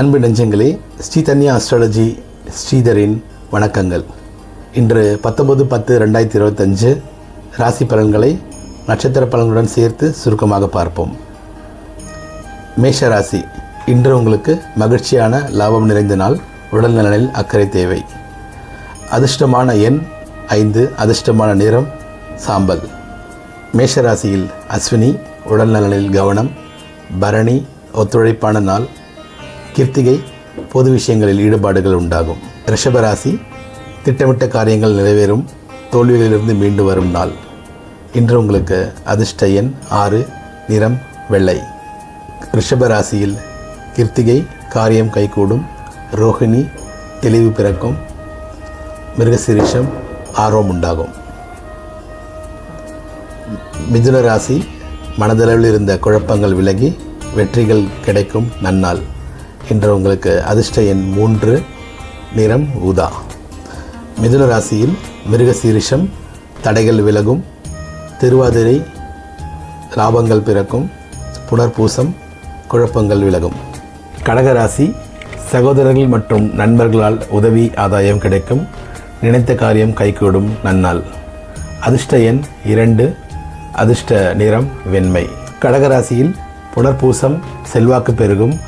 அன்பு நெஞ்சங்களே ஸ்ரீதன்யா அஸ்ட்ராலஜி ஸ்ரீதரின் வணக்கங்கள். இன்று பத்தொம்பது பத்து ரெண்டாயிரத்தி இருபத்தஞ்சு ராசி பலன்களை நட்சத்திர பலன்களுடன் சேர்த்து சுருக்கமாக பார்ப்போம். மேஷ ராசி இன்று உங்களுக்கு மகிழ்ச்சியான லாபம் நிறைந்த நாள் உடல் நலனில் அக்கறை தேவை. அதிர்ஷ்டமான எண் ஐந்து அதிர்ஷ்டமான நிறம் சாம்பல். மேஷ ராசியில் அஸ்வினி உடல் நலனில் கவனம் பரணி ஒத்துழைப்பான நாள் கிருத்திகை பொது விஷயங்களில் ஈடுபாடுகள் உண்டாகும். ரிஷபராசி திட்டமிட்ட காரியங்கள் நிறைவேறும் தோல்விகளிலிருந்து மீண்டு வரும் நாள். இன்று உங்களுக்கு அதிர்ஷ்ட எண் ஆறு நிறம் வெள்ளை. ரிஷபராசியில் கிருத்திகை காரியம் கைகூடும் ரோஹிணி தெளிவு பிறக்கும் மிருகசிரிஷம் ஆர்வம் உண்டாகும். மிதுன ராசி மனதளவில் இருந்த குழப்பங்கள் விலகி வெற்றிகள் கிடைக்கும் நன்னாள். இன்று உங்களுக்கு அதிர்ஷ்ட எண் மூன்று நிறம் ஊதா. மிதுன ராசியில் மிருகசீரிஷம் தடைகள் விலகும் திருவாதிரை லாபங்கள் பிறக்கும் புனர்பூசம் குழப்பங்கள் விலகும். கடகராசி சகோதரர்கள் மற்றும் நண்பர்களால் உதவி ஆதாயம் கிடைக்கும் நினைத்த காரியம் கைகூடும் நன்னாள். அதிர்ஷ்ட எண் இரண்டு அதிர்ஷ்ட நிறம் வெண்மை. கடகராசியில் புனர்பூசம் செல்வாக்கு பெருகும்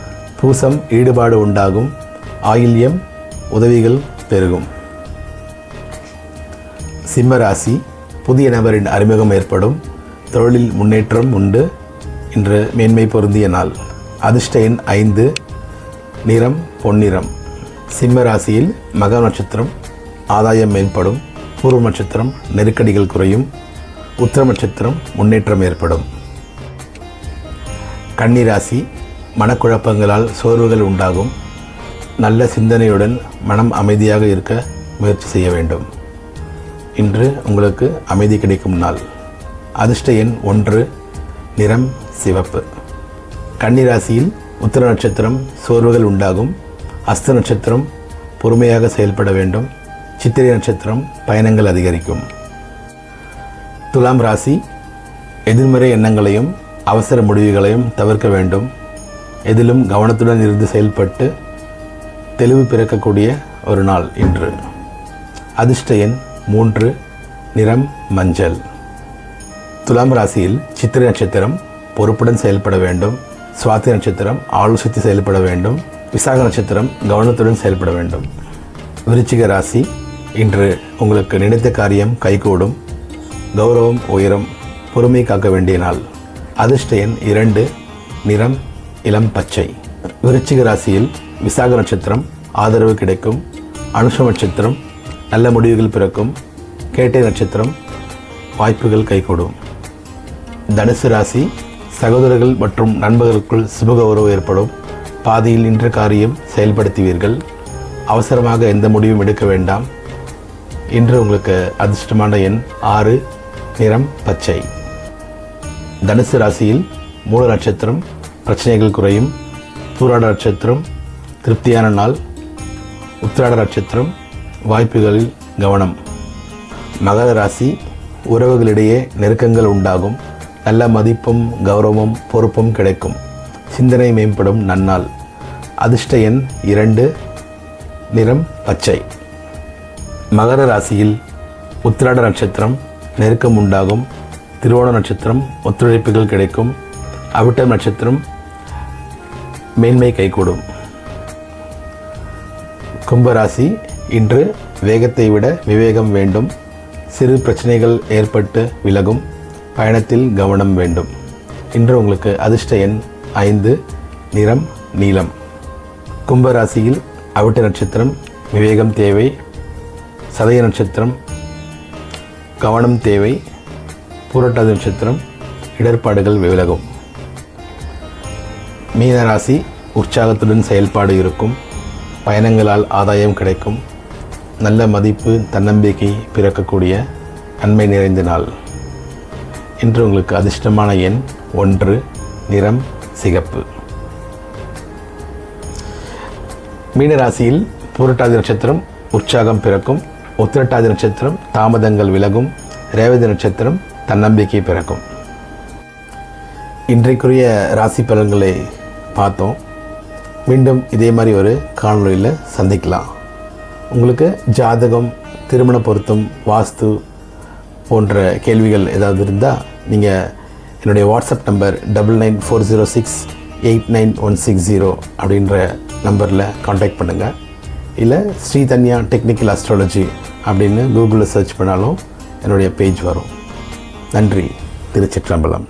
பூசம் ஈடுபாடு உண்டாகும். ஆயில்யம் உதவிகள் பெருகும். சிம்மராசி புதிய நபரின் அறிமுகம் ஏற்படும். தொழிலில் முன்னேற்றம் உண்டு. இன்று மேன்மை பொருந்திய நாள். அதிர்ஷ்ட எண் ஐந்து நிறம் பொன்னிறம். சிம்ம ராசியில் மக நட்சத்திரம் ஆதாயம் மேம்படும். பூர்வ நட்சத்திரம் நெருக்கடிகள் குறையும். உத்திர நட்சத்திரம் முன்னேற்றம் ஏற்படும். கன்னிராசி மனக்குழப்பங்களால் சோர்வுகள் உண்டாகும். நல்ல சிந்தனையுடன் மனம் அமைதியாக இருக்க முயற்சி செய்ய வேண்டும். இன்று உங்களுக்கு அமைதி கிடைக்கும் நாள். அதிர்ஷ்ட எண் ஒன்று நிறம் சிவப்பு. கன்னிராசியில் உத்தர நட்சத்திரம் சோர்வுகள் உண்டாகும். அஸ்த நட்சத்திரம் பொறுமையாக செயல்பட வேண்டும். சித்திரை நட்சத்திரம் பயணங்கள் அதிகரிக்கும். துலாம் ராசி எதிர்மறை எண்ணங்களையும் அவசர முடிவுகளையும் தவிர்க்க வேண்டும். எதிலும் கவனத்துடன் இருந்து செயல்பட்டு தெளிவு பிறக்கக்கூடிய ஒரு நாள் இன்று. அதிர்ஷ்ட எண் மூன்று நிறம் மஞ்சள். துலாம் ராசியில் சித்திரை நட்சத்திரம் பொறுப்புடன் செயல்பட வேண்டும். சுவாதி நட்சத்திரம் ஆலோசித்து செயல்பட வேண்டும். விசாக நட்சத்திரம் கவனத்துடன் செயல்பட வேண்டும். விருச்சிக ராசி இன்று உங்களுக்கு நினைத்த காரியம் கைகூடும். கௌரவம் உயரம் பொறுமை காக்க வேண்டிய நாள். அதிர்ஷ்ட எண் இரண்டு நிறம் இளம் பச்சை. விருச்சிக ராசியில் விசாக நட்சத்திரம் ஆதரவு கிடைக்கும். அனுஷ நட்சத்திரம் நல்ல முடிவுகள் பிறக்கும். கேட்டை நட்சத்திரம் வாய்ப்புகள் கைகூடும். தனுசு ராசி சகோதரர்கள் மற்றும் நண்பர்களுக்குள் சுபகௌரவம் ஏற்படும். பாதியில் நின்ற காரியம் செயல்படுத்துவீர்கள். அவசரமாக எந்த முடிவும் எடுக்க வேண்டாம். இன்று உங்களுக்கு அதிர்ஷ்டமான எண் ஆறு நிறம் பச்சை. தனுசு ராசியில் மூல நட்சத்திரம் பிரச்சனைகள் குறையும். பூராட நட்சத்திரம் திருப்தியான நாள். உத்திராட நட்சத்திரம் வாய்ப்புகளில் கவனம். மகர ராசி உறவுகளிடையே நெருக்கங்கள் உண்டாகும். நல்ல மதிப்பும் கௌரவமும் பொறுப்பும் கிடைக்கும். சிந்தனை மேம்படும் நன்னாள். அதிர்ஷ்ட எண் இரண்டு நிறம் பச்சை. மகர ராசியில் உத்திராட நட்சத்திரம் நெருக்கம் உண்டாகும். திருவோண நட்சத்திரம் ஒத்துழைப்புகள் கிடைக்கும். அவிட்டம் நட்சத்திரம் மேன்மை கைகூடும். கும்பராசி இன்று வேகத்தை விட விவேகம் வேண்டும். சிறு பிரச்சனைகள் ஏற்பட்டு விலகும். பயணத்தில் கவனம் வேண்டும். இன்று உங்களுக்கு அதிர்ஷ்ட எண் ஐந்து நிறம் நீலம். கும்பராசியில் அவிட்ட நட்சத்திரம் விவேகம் தேவை. சதய நட்சத்திரம் கவனம் தேவை. பூரட்டாதி நட்சத்திரம் இடர்பாடுகள் விலகும். மீனராசி உற்சாகத்துடன் செயல்பாடு இருக்கும். பயணங்களால் ஆதாயம் கிடைக்கும். நல்ல மதிப்பு தன்னம்பிக்கை பிறக்கக்கூடிய நன்மை நிறைந்த நாள். இன்று உங்களுக்கு அதிர்ஷ்டமான எண் ஒன்று நிறம் சிகப்பு. மீனராசியில் பூரட்டாதி நட்சத்திரம் உற்சாகம் பிறக்கும். உத்திரட்டாதி நட்சத்திரம் தாமதங்கள் விலகும். ரேவதி நட்சத்திரம் தன்னம்பிக்கை பிறக்கும். இன்றைக்குரிய ராசி பலன்களை பார்த்தோம். மீண்டும் இதே மாதிரி ஒரு காணொலியில் சந்திக்கலாம். உங்களுக்கு ஜாதகம் திருமண பொருத்தம் வாஸ்து போன்ற கேள்விகள் ஏதாவது இருந்தால் நீங்கள் என்னுடைய WhatsApp number double nine four zero six eight nine one six zero அப்படின்ற நம்பரில் காண்டாக்ட் பண்ணுங்கள் இல்லை ஸ்ரீதன்யா டெக்னிக்கல் அஸ்ட்ராலஜி அப்படின்னு கூகுளில் சர்ச் பண்ணாலும் என்னுடைய பேஜ் வரும். நன்றி. திருச்சிற்றம்பலம்.